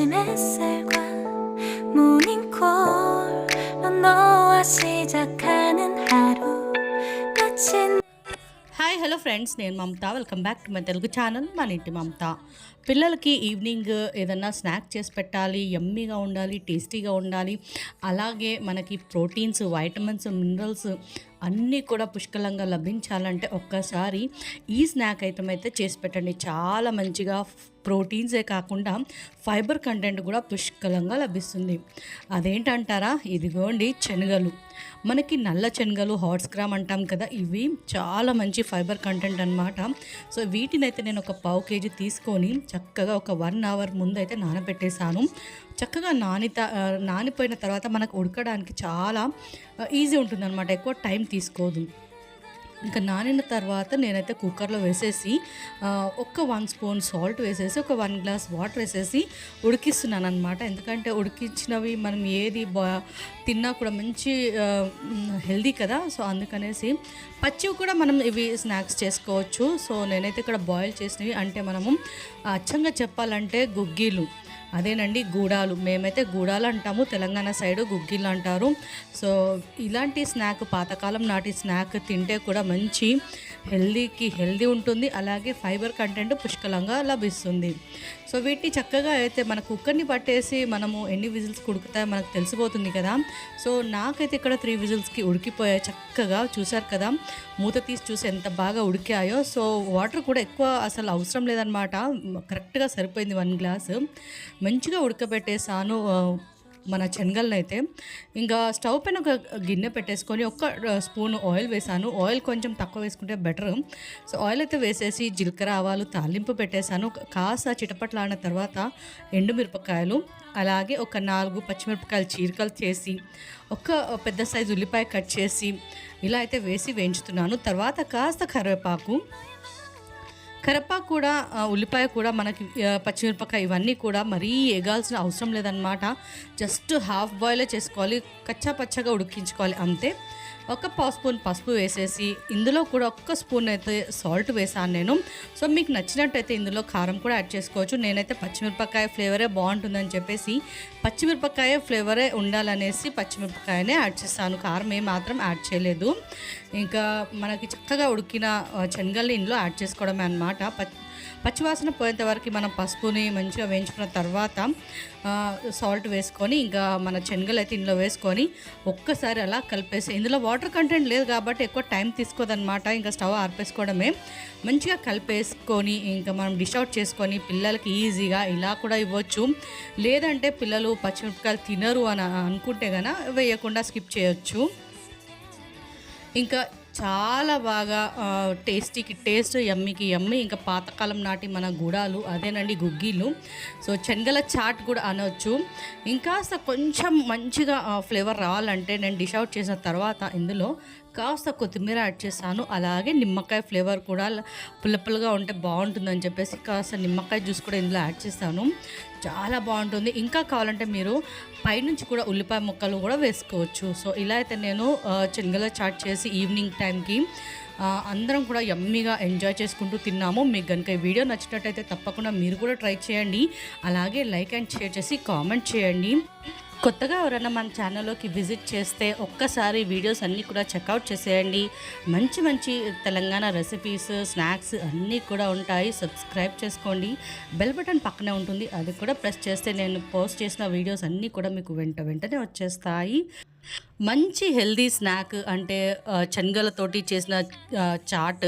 아침 햇살과 모닝콜로 너와 시작하는 하루 끝이 hi hello friends నేను Mamata welcome back to my Telugu channel మన ఇంటి మమత పిల్లలకి ఈవినింగ్ ఏదన్నా స్నాక్ చేసి పెట్టాలి ఎమ్మీగా ఉండాలి టేస్టీగా ఉండాలి. అలాగే మనకి ప్రోటీన్స్ వైటమిన్స్ మినరల్స్ అన్నీ కూడా పుష్కలంగా లభించాలంటే ఒక్కసారి ఈ స్నాక్ ఐటమ్ అయితే చేసి పెట్టండి. చాలా మంచిగా ప్రోటీన్సే కాకుండా ఫైబర్ కంటెంట్ కూడా పుష్కలంగా లభిస్తుంది. అదేంటంటారా? ఇదిగోండి శనగలు. మనకి నల్ల శనగలు హాట్స్ క్రామ్ అంటాం కదా ఇవి చాలా మంచి ఫైబర్ కంటెంట్ అనమాట సో వీటిని అయితే నేను ఒక పావు కేజీ తీసుకొని చక్కగా ఒక వన్ అవర్ ముందు అయితే నానబెట్టేశాను. చక్కగా నానిత నానిపోయిన తర్వాత మనకు ఉడకడానికి చాలా ఈజీ ఉంటుంది అనమాట ఎక్కువ టైం తీసుకోదు. ఇంకా నానిన తర్వాత నేనైతే కుక్కర్లో వేసేసి ఒక్క వన్ స్పూన్ సాల్ట్ వేసేసి ఒక వన్ గ్లాస్ వాటర్ వేసేసి ఉడికిస్తున్నాను అనమాట ఎందుకంటే ఉడికించినవి మనం ఏది బా తిన్నా కూడా మంచి హెల్దీ కదా. సో అందుకనేసి పచ్చివి కూడా మనం ఇవి స్నాక్స్ చేసుకోవచ్చు. సో నేనైతే ఇక్కడ బాయిల్ చేసినవి అంటే మనము అచ్చంగా చెప్పాలంటే గుగ్గీలు అదేనండి గూడాలు. మేమైతే గూడాలు అంటాము. తెలంగాణ సైడు గుగ్గిళ్ళు అంటారు. సో ఇలాంటి స్నాక్ పాతకాలం నాటి స్నాక్ తింటే కూడా మంచి హెల్దీకి హెల్దీ ఉంటుంది. అలాగే ఫైబర్ కంటెంట్ పుష్కలంగా లభిస్తుంది. సో వీటిని చక్కగా అయితే మన కుక్కర్ని పట్టేసి మనము ఎన్ని విజిల్స్ ఉడుకుతాయో మనకు తెలిసిపోతుంది కదా. సో నాకైతే ఇక్కడ త్రీ విజిల్స్కి ఉడికిపోయాయి చక్కగా. చూసారు కదా? మూత తీసి చూసి ఎంత బాగా ఉడికాయో. సో వాటర్ కూడా ఎక్కువ అసలు అవసరం లేదనమాట కరెక్ట్గా సరిపోయింది వన్ గ్లాస్. మంచిగా ఉడకబెట్టేసాను. మన శనగలను అయితే ఇంకా స్టవ్ పైన ఒక గిన్నె పెట్టేసుకొని ఒక్క స్పూన్ ఆయిల్ వేసాను. ఆయిల్ కొంచెం తక్కువ వేసుకుంటే బెటర్. సో ఆయిల్ అయితే వేసేసి జీలకర్ర ఆవాలు తాలింపు పెట్టేశాను. కాస్త చిటపట్లాడిన తర్వాత ఎండుమిరపకాయలు అలాగే ఒక నాలుగు పచ్చిమిరపకాయలు చీరికలు చేసి ఒక పెద్ద సైజు ఉల్లిపాయ కట్ చేసి ఇలా అయితే వేసి వేయించుతున్నాను. తర్వాత కాస్త కరివేపాకు కరపాకు కూడా ఉల్లిపాయ కూడా మనకి పచ్చిమిరపకాయ ఇవన్నీ కూడా మరీ ఎగాల్సిన అవసరం లేదనమాట జస్ట్ హాఫ్ బాయిలే చేసుకోవాలి కచ్చా పచ్చగా ఉడికించుకోవాలి అంతే. ఒక పావు స్పూన్ పసుపు వేసేసి ఇందులో కూడా ఒక్క స్పూన్ అయితే సాల్ట్ వేసాను నేను. సో మీకు నచ్చినట్టయితే ఇందులో కారం కూడా యాడ్ చేసుకోవచ్చు. నేనైతే పచ్చిమిరపకాయ ఫ్లేవరే బాగుంటుందని చెప్పేసి పచ్చిమిరపకాయ ఫ్లేవరే ఉండాలనేసి పచ్చిమిరపకాయనే యాడ్ చేస్తాను కారం ఏ మాత్రం యాడ్ చేయలేదు. ఇంకా మనకి చక్కగా ఉడికిన శనగల్ని ఇందులో యాడ్ చేసుకోవడమే అనమాట పచ్చివాసన పోయేంత వరకు మనం పసుపుని మంచిగా వేయించుకున్న తర్వాత సాల్ట్ వేసుకొని ఇంకా మన శనగలు అయితే ఇందులో వేసుకొని ఒక్కసారి అలా కలిపేసి ఇందులో వాటర్ కంటెంట్ లేదు కాబట్టి ఎక్కువ టైం తీసుకోదనమాట ఇంకా స్టవ్ ఆర్పేసుకోవడమే. మంచిగా కలిపేసుకొని ఇంకా మనం డిష్ అవుట్ చేసుకొని పిల్లలకి ఈజీగా ఇలా కూడా ఇవ్వచ్చు. లేదంటే పిల్లలు పచ్చిమిరపకాయలు తినరు అని అనుకుంటే కనుక వేయకుండా స్కిప్ చేయొచ్చు. ఇంకా చాలా బాగా టేస్టీకి టేస్ట్ ఎమ్మికి ఎమ్మి ఇంకా పాతకాలం నాటి మన గుడాలు అదేనండి గుగ్గీలు సో శనగల చాట్ కూడా అనవచ్చు ఇంకాస్త కొంచెం మంచిగా ఫ్లేవర్ రావాలంటే నేను డిష్ అవుట్ చేసిన తర్వాత ఇందులో కాస్త కొత్తిమీర యాడ్ చేశాను. అలాగే నిమ్మకాయ ఫ్లేవర్ కూడా పుల్ల ఉంటే బాగుంటుందని చెప్పేసి కాస్త నిమ్మకాయ జ్యూస్ కూడా ఇందులో యాడ్ చేస్తాను చాలా బాగుంటుంది. ఇంకా కావాలంటే మీరు పైనుంచి కూడా ఉల్లిపాయ ముక్కలు కూడా వేసుకోవచ్చు. సో ఇలా అయితే నేను చెంగల చాట్ చేసి ఈవినింగ్ టైంకి అందరం కూడా యమ్మీగా ఎంజాయ్ చేసుకుంటూ తిన్నాము. మీకు కనుక ఈ వీడియో నచ్చినట్టయితే తప్పకుండా మీరు కూడా ట్రై చేయండి. అలాగే లైక్ అండ్ షేర్ చేసి కామెంట్ చేయండి. కొత్తగా ఎవరైనా మన ఛానల్లోకి విజిట్ చేస్తే ఒక్కసారి వీడియోస్ అన్నీ కూడా చెక్అవుట్ చేసేయండి. మంచి మంచి తెలంగాణ రెసిపీస్ స్నాక్స్ అన్నీ కూడా ఉంటాయి. సబ్స్క్రైబ్ చేసుకోండి. బెల్ బటన్ పక్కనే ఉంటుంది. అది కూడా ప్రెస్ చేస్తే నేను పోస్ట్ చేసిన వీడియోస్ అన్నీ కూడా మీకు వెంట వెంటనే వచ్చేస్తాయి. మంచి హెల్దీ స్నాక్ అంటే శనగలతోటి చేసిన చాట్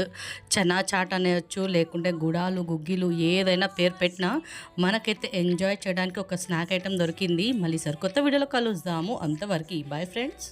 చనా చాట్ అనేవచ్చు లేకుంటే గుడాలు గుగ్గిలు ఏదైనా పేరు పెట్టినా మనకైతే ఎంజాయ్ చేయడానికి ఒక స్నాక్ ఐటెం దొరికింది. మళ్ళీ సరికొత్త వీడియోలో కలుద్దాము. అంతవరకు బాయ్ ఫ్రెండ్స్.